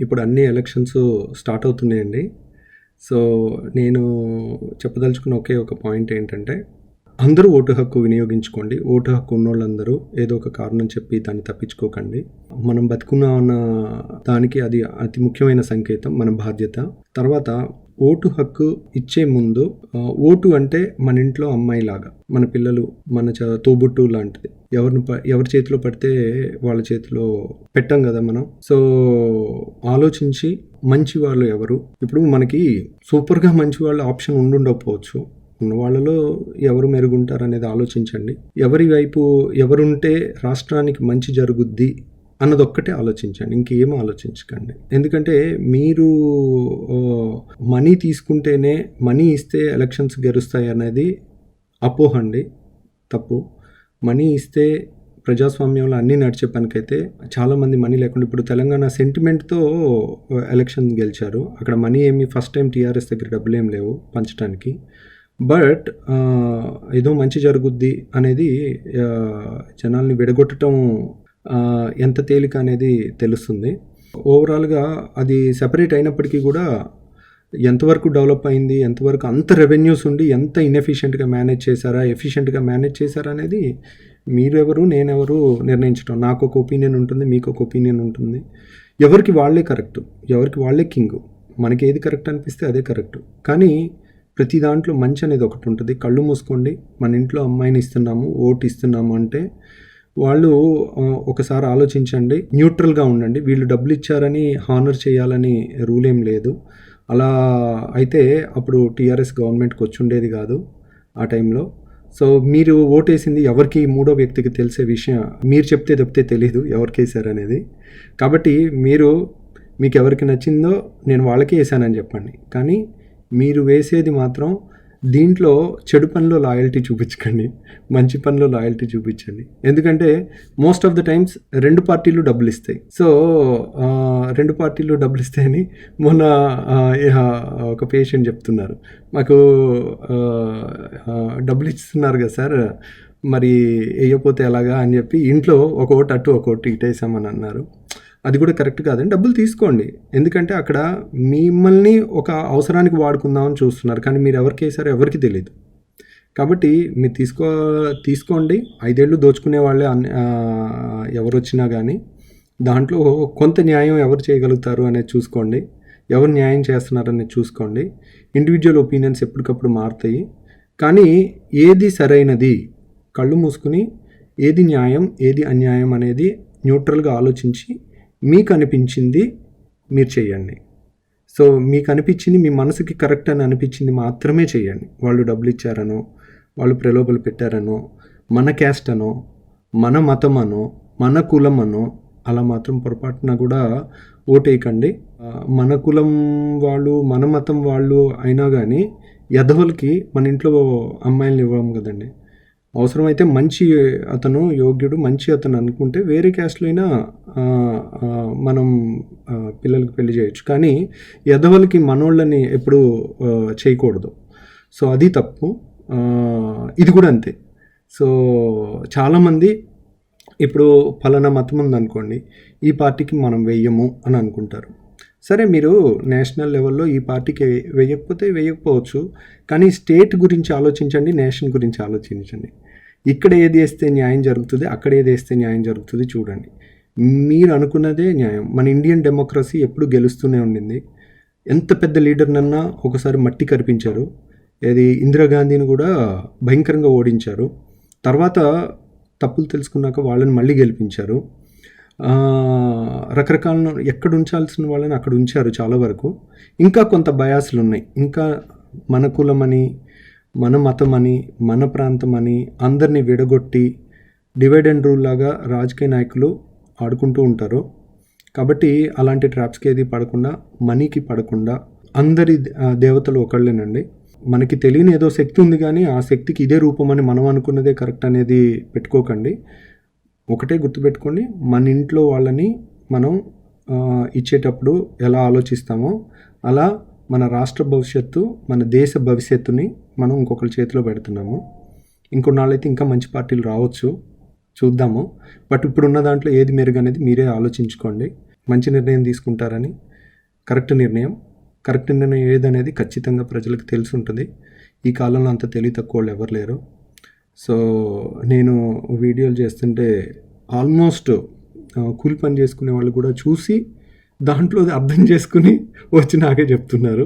ఇప్పుడు అన్ని elections start అవుతున్నాయండి. సో నేను చెప్పదలుచుకున్న ఒకే ఒక పాయింట్ ఏంటంటే అందరూ ఓటు హక్కు వినియోగించుకోండి. ఓటు హక్కు ఉన్నోళ్ళందరూ ఏదో ఒక కారణం చెప్పి దాన్ని తప్పించుకోకండి. మనం బతుకున్న ఉన్న దానికి అది అతి ముఖ్యమైన సంకేతం మన బాధ్యత. తర్వాత ఓటు హక్కు ఇచ్చే ముందు ఓటు అంటే మన ఇంట్లో అమ్మాయి లాగా మన పిల్లలు మన చ తోబుట్టు లాంటిది. ఎవరిని ఎవరి చేతిలో పడితే వాళ్ళ చేతిలో పెట్టాం కదా మనం. సో ఆలోచించి మంచి వాళ్ళు ఎవరు? ఇప్పుడు మనకి సూపర్గా మంచి వాళ్ళ ఆప్షన్ ఉండుండకపోవచ్చు. ఉన్న వాళ్ళలో ఎవరు మెరుగుంటారు అనేది ఆలోచించండి. ఎవరి వైపు ఎవరుంటే రాష్ట్రానికి మంచి జరుగుద్ది అన్నదొక్కటే ఆలోచించండి ఇంకేం ఆలోచించకండి. ఎందుకంటే మీరు మనీ తీసుకుంటేనే మనీ ఇస్తే ఎలక్షన్స్ గెలుస్తాయి అనేది అపోహ అండి తప్పు. మనీ ఇస్తే ప్రజాస్వామ్యంలో అన్నీ నడిచే పనికైతే చాలామంది మనీ లేకుండా ఇప్పుడు తెలంగాణ సెంటిమెంట్తో ఎలక్షన్ గెలిచారు. అక్కడ మనీ ఏమి ఫస్ట్ టైం టీఆర్ఎస్ దగ్గర డబ్బులు ఏం లేవు పంచడానికి. బట్ ఏదో మంచి జరుగుద్ది అనేది జనాల్ని విడగొట్టడం ఎంత తేలిక అనేది తెలుస్తుంది. ఓవరాల్గా అది సెపరేట్ అయినప్పటికీ కూడా ఎంతవరకు డెవలప్ అయింది ఎంతవరకు అంత రెవెన్యూస్ ఉండి ఎంత ఇన్ఎఫిషియెంట్గా మేనేజ్ చేశారా ఎఫిషియెంట్గా మేనేజ్ చేశారా అనేది మీరెవరు నేనెవరు నిర్ణయించడం నాకు ఒక ఒపీనియన్ ఉంటుంది మీకు ఒక ఒపీనియన్ ఉంటుంది. ఎవరికి వాళ్ళే కరెక్ట్ ఎవరికి వాళ్ళే కింగ్ మనకి ఏది కరెక్ట్ అనిపిస్తే అదే కరెక్ట్ కానీ ప్రతి దాంట్లో మంచి అనేది ఒకటి ఉంటుంది. కళ్ళు మూసుకోండి. మన ఇంట్లో అమ్మాయిని ఇస్తున్నాము ఓటు ఇస్తున్నాము అంటే వాళ్ళు ఒకసారి ఆలోచించండి. న్యూట్రల్గా ఉండండి. వీళ్ళు డబ్బులు ఇచ్చారని హానర్ చేయాలని రూల్ ఏం లేదు. అలా అయితే అప్పుడు టీఆర్ఎస్ గవర్నమెంట్కి వచ్చి ఉండేది కాదు ఆ టైంలో సో మీరు ఓటేసింది ఎవరికి? మూడో వ్యక్తికి తెలిసే విషయం మీరు చెప్తే తప్పితే తెలీదు ఎవరికి వేసారనేది కాబట్టి మీరు మీకు ఎవరికి నచ్చిందో నేను వాళ్ళకే వేసానని చెప్పండి. కానీ మీరు వేసేది మాత్రం దీంట్లో చెడు పనిలో లాయల్టీ చూపించకండి మంచి పనిలో లాయల్టీ చూపించండి. ఎందుకంటే మోస్ట్ ఆఫ్ ద టైమ్స్ రెండు పార్టీలు డబ్బులు ఇస్తాయి. సో రెండు పార్టీలు డబ్బులు ఇస్తాయని మొన్న ఒక పేషెంట్ చెప్తున్నారు. మాకు డబ్బులు ఇస్తున్నారు కదా సార్ మరి వేయకపోతే ఎలాగా అని చెప్పి ఇంట్లో ఒక ఓటు అటు ఒక ఓటు ఇటేసామని అన్నారు. అది కూడా కరెక్ట్ కాదండి. డబ్బులు తీసుకోండి. ఎందుకంటే అక్కడ మిమ్మల్ని ఒక అవసరానికి వాడుకుందామని చూస్తున్నారు. కానీ మీరు ఎవరికి వేసారో ఎవరికి తెలియదు కాబట్టి మీరు తీసుకో తీసుకోండి. ఐదేళ్ళు దోచుకునే వాళ్ళే అన్ ఎవరు వచ్చినా కానీ దాంట్లో కొంత న్యాయం ఎవరు చేయగలుగుతారు అనేది చూసుకోండి. ఎవరు న్యాయం చేస్తున్నారు అనేది చూసుకోండి. ఇండివిజువల్ ఒపీనియన్స్ ఎప్పటికప్పుడు మారుతాయి. కానీ ఏది సరైనది? కళ్ళు మూసుకుని ఏది న్యాయం ఏది అన్యాయం అనేది న్యూట్రల్గా ఆలోచించి మీకు అనిపించింది మీరు చేయండి సో మీకు అనిపించింది మీ మనసుకి కరెక్ట్ అని అనిపించింది మాత్రమే చేయండి వాళ్ళు డబ్బులు ఇచ్చారనో వాళ్ళు ప్రలోభలు పెట్టారనో మన క్యాస్ట్ అనో మన మతం అనో మన కులం అనో అలా మాత్రం పొరపాటున కూడా ఓటేయకండి. మన కులం వాళ్ళు మన మతం వాళ్ళు అయినా కానీ ఎదవలకి మన ఇంట్లో అమ్మాయిలను ఇవ్వం కదండి. అవసరమైతే మంచి అతను యోగ్యుడు మంచి అతను అనుకుంటే వేరే క్యాస్ట్లో అయినా మనం పిల్లలకి పెళ్ళి చేయొచ్చు. కానీ ఎదవలకి మనోళ్ళని ఎప్పుడు చేయకూడదు. సో అది తప్పు. ఇది కూడా అంతే. సో చాలామంది ఇప్పుడు ఫలానా మతం ఉందనుకోండి ఈ పార్టీకి మనం వెయ్యము అని అనుకుంటారు. సరే మీరు నేషనల్ లెవెల్లో ఈ పార్టీకి వేయకపోతే వేయకపోవచ్చు కానీ స్టేట్ గురించి ఆలోచించండి నేషన్ గురించి ఆలోచించండి. ఇక్కడ ఏది వేస్తే న్యాయం జరుగుతుంది అక్కడ ఏది వేస్తే న్యాయం జరుగుతుంది చూడండి. మీరు అనుకున్నదే న్యాయం. మన ఇండియన్ డెమోక్రసీ ఎప్పుడు గెలుస్తూనే ఉండింది. ఎంత పెద్ద లీడర్నన్నా ఒకసారి మట్టి కరిపించారు. అది ఇందిరాగాంధీని కూడా భయంకరంగా ఓడించారు. తర్వాత తప్పులు తెలుసుకున్నాక వాళ్ళని మళ్ళీ గెలిపించారు. రకరకాల ఎక్కడ ఉంచాల్సిన వాళ్ళని అక్కడ ఉంచారు చాలా వరకు. ఇంకా కొంత బయాసులు ఉన్నాయి. ఇంకా మన కులమని మన మతం అని మన ప్రాంతం అని అందరినీ విడగొట్టి డివైడ్ అండ్ రూల్ లాగా రాజకీయ నాయకులు ఆడుకుంటూ ఉంటారు. కాబట్టి అలాంటి ట్రాప్స్కి ఏది పడకుండా మనీకి పడకుండా అందరి ఆ, దేవతలు ఒకళ్ళేనండి. మనకి తెలియని ఏదో శక్తి ఉంది కానీ ఆ శక్తికి ఇదే రూపం అని మనం అనుకున్నదే కరెక్ట్ అనేది పెట్టుకోకండి. ఒకటే గుర్తుపెట్టుకోండి మన ఇంట్లో వాళ్ళని మనం ఇచ్చేటప్పుడు ఎలా ఆలోచిస్తామో అలా మన రాష్ట్ర భవిష్యత్తు మన దేశ భవిష్యత్తుని మనం ఇంకొకరి చేతిలో పెడుతున్నాము. ఇంకొన్నాళ్ళైతే ఇంకా మంచి పార్టీలు రావచ్చు చూద్దాము. బట్ ఇప్పుడున్న దాంట్లో ఏది మెరుగనేది మీరే ఆలోచించుకోండి. మంచి నిర్ణయం తీసుకుంటారని కరెక్ట్ నిర్ణయం. కరెక్ట్ నిర్ణయం ఏదనేది ఖచ్చితంగా ప్రజలకు తెలిసి ఉంటుంది. ఈ కాలంలో అంత తెలివి తక్కువ వాళ్ళు ఎవరు లేరు. సో నేను వీడియోలు చేస్తుంటే ఆల్మోస్ట్ కూలి పని చేసుకునే వాళ్ళు కూడా చూసి దాంట్లో అది అర్థం చేసుకుని వచ్చి నాకే చెప్తున్నారు.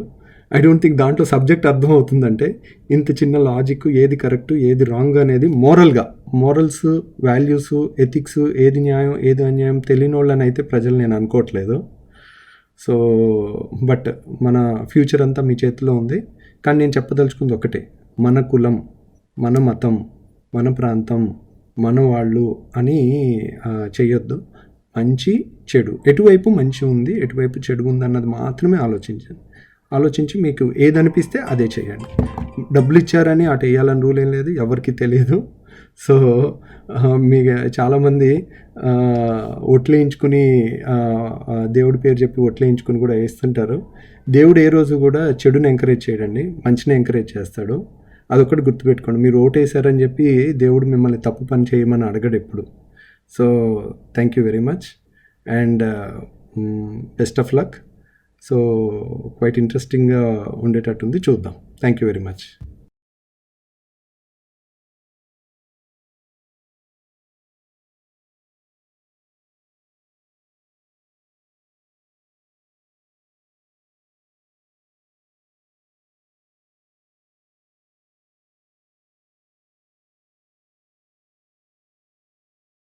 ఐ డోంట్ థింక్ దాంట్లో సబ్జెక్ట్ అర్థం అవుతుందంటే ఇంత చిన్న లాజిక్ ఏది కరెక్ట్ ఏది రాంగ్ అనేది మోరల్గా మోరల్స్ వాల్యూస్ ఎథిక్స్ ఏది న్యాయం ఏది అన్యాయం తెలియని వాళ్ళని అయితే ప్రజలు నేను అనుకోవట్లేదు. సో బట్ మన ఫ్యూచర్ అంతా మీ చేతిలో ఉంది. కానీ నేను చెప్పదలుచుకుంది ఒకటే మన కులం మన మతం మన ప్రాంతం మన వాళ్ళు అని చేయొద్దు మంచి చెడు. ఎటువైపు మంచి ఉంది ఎటువైపు చెడు ఉంది అన్నది మాత్రమే ఆలోచించండి. ఆలోచించి మీకు ఏది అనిపిస్తే అదే చేయండి డబ్బులు ఇచ్చారని అటు వేయాలని రూల్ ఏం లేదు ఎవరికి తెలియదు సో మీకు మీ చాలామంది ఒట్లేయించుకుని దేవుడి పేరు చెప్పి ఒట్లేయించుకుని కూడా వేస్తుంటారు. దేవుడు ఏ రోజు కూడా చెడుని ఎంకరేజ్ చేయడండి మంచిని ఎంకరేజ్ చేస్తాడు. అదొకటి గుర్తుపెట్టుకోండి. మీరు ఓటేశారని చెప్పి దేవుడు మిమ్మల్ని తప్పు పని చేయమని అడగడు ఎప్పుడు. So thank you very much and best of luck so quite ఇంట్రెస్టింగ్గా ఉండేటట్టుంది. చూద్దాం. Thank you very much